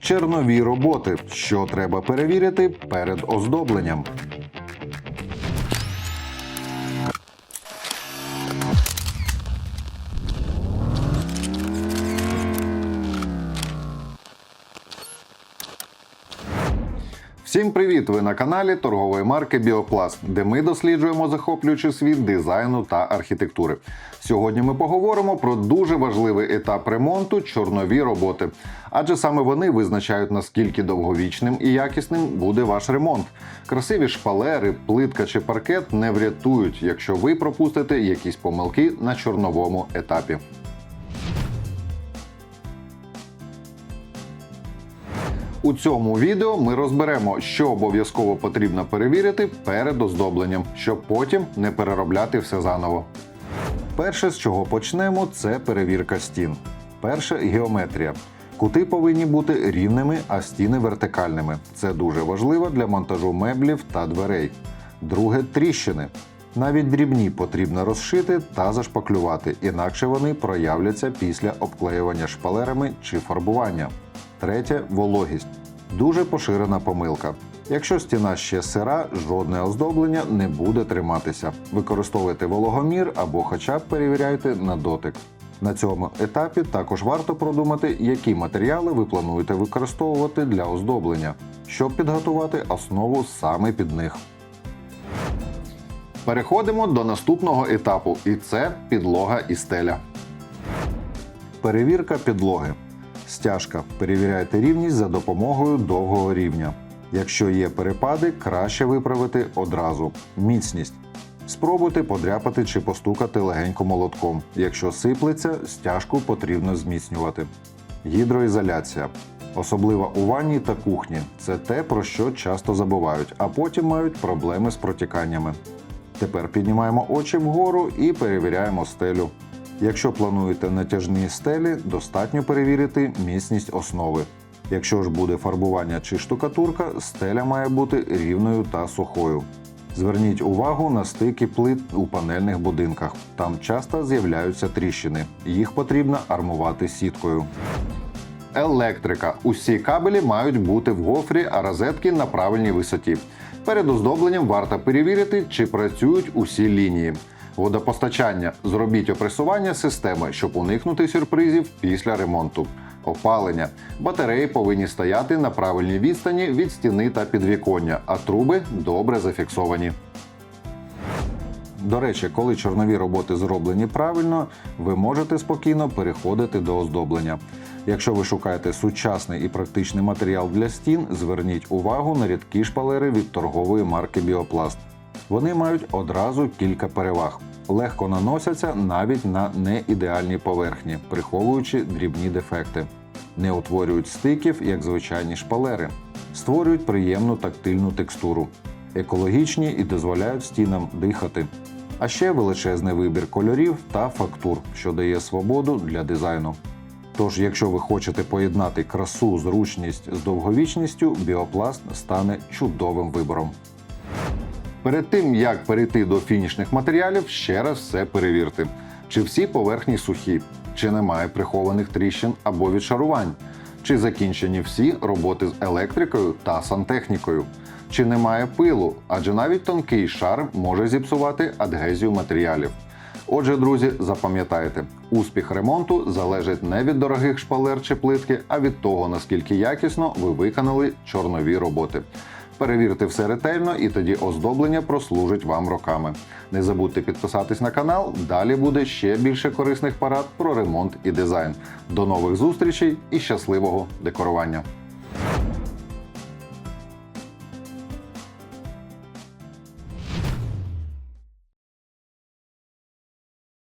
Чернові роботи, що треба перевірити перед оздобленням. Всім привіт! Ви на каналі торгової марки Біопласт, де ми досліджуємо захоплюючий світ дизайну та архітектури. Сьогодні ми поговоримо про дуже важливий етап ремонту чорнові роботи, адже саме вони визначають наскільки довговічним і якісним буде ваш ремонт. Красиві шпалери, плитка чи паркет не врятують, якщо ви пропустите якісь помилки на чорновому етапі. У цьому відео ми розберемо, що обов'язково потрібно перевірити перед оздобленням, щоб потім не переробляти все заново. Перше, з чого почнемо, це перевірка стін. Перше геометрія. Кути повинні бути рівними, а стіни вертикальними. Це дуже важливо для монтажу меблів та дверей. Друге тріщини. Навіть дрібні потрібно розшити та зашпаклювати, інакше вони проявляться після обклеювання шпалерами чи фарбування. Третє вологість. Дуже поширена помилка. Якщо стіна ще сира, жодне оздоблення не буде триматися. Використовуйте вологомір або хоча б перевіряйте на дотик. На цьому етапі також варто продумати, які матеріали ви плануєте використовувати для оздоблення, щоб підготувати основу саме під них. Переходимо до наступного етапу, і це підлога і стеля. Перевірка підлоги. Стяжка. Перевіряйте рівність за допомогою довгого рівня. Якщо є перепади, краще виправити одразу. Міцність. Спробуйте подряпати чи постукати легенько молотком. Якщо сиплеться, стяжку потрібно зміцнювати. Гідроізоляція. Особливо у ванні та кухні. Це те, про що часто забувають, а потім мають проблеми з протіканнями. Тепер піднімаємо очі вгору і перевіряємо стелю. Якщо плануєте натяжні стелі, достатньо перевірити міцність основи. Якщо ж буде фарбування чи штукатурка, стеля має бути рівною та сухою. Зверніть увагу на стики плит у панельних будинках. Там часто з'являються тріщини. Їх потрібно армувати сіткою. Електрика. Усі кабелі мають бути в гофрі, а розетки на правильній висоті. Перед оздобленням варто перевірити, чи працюють усі лінії. Водопостачання. Зробіть опресування системи, щоб уникнути сюрпризів після ремонту. Опалення. Батареї повинні стояти на правильній відстані від стіни та підвіконня, а труби добре зафіксовані. До речі, коли чорнові роботи зроблені правильно, ви можете спокійно переходити до оздоблення. Якщо ви шукаєте сучасний і практичний матеріал для стін, зверніть увагу на рідкі шпалери від торгової марки Біопласт. Вони мають одразу кілька переваг. Легко наносяться навіть на неідеальні поверхні, приховуючи дрібні дефекти. Не утворюють стиків, як звичайні шпалери, створюють приємну тактильну текстуру, екологічні і дозволяють стінам дихати. А ще величезний вибір кольорів та фактур, що дає свободу для дизайну. Тож, якщо ви хочете поєднати красу, зручність з довговічністю, біопласт стане чудовим вибором. Перед тим як перейти до фінішних матеріалів, ще раз все перевірте. Чи всі поверхні сухі, чи немає прихованих тріщин або відшарувань, чи закінчені всі роботи з електрикою та сантехнікою, чи немає пилу, адже навіть тонкий шар може зіпсувати адгезію матеріалів. Отже, друзі, запам'ятайте, успіх ремонту залежить не від дорогих шпалер чи плитки, а від того, наскільки якісно ви виконали чорнові роботи. Перевірте все ретельно, і тоді оздоблення прослужить вам роками. Не забудьте підписатись на канал. Далі буде ще більше корисних парад про ремонт і дизайн. До нових зустрічей і щасливого декорування!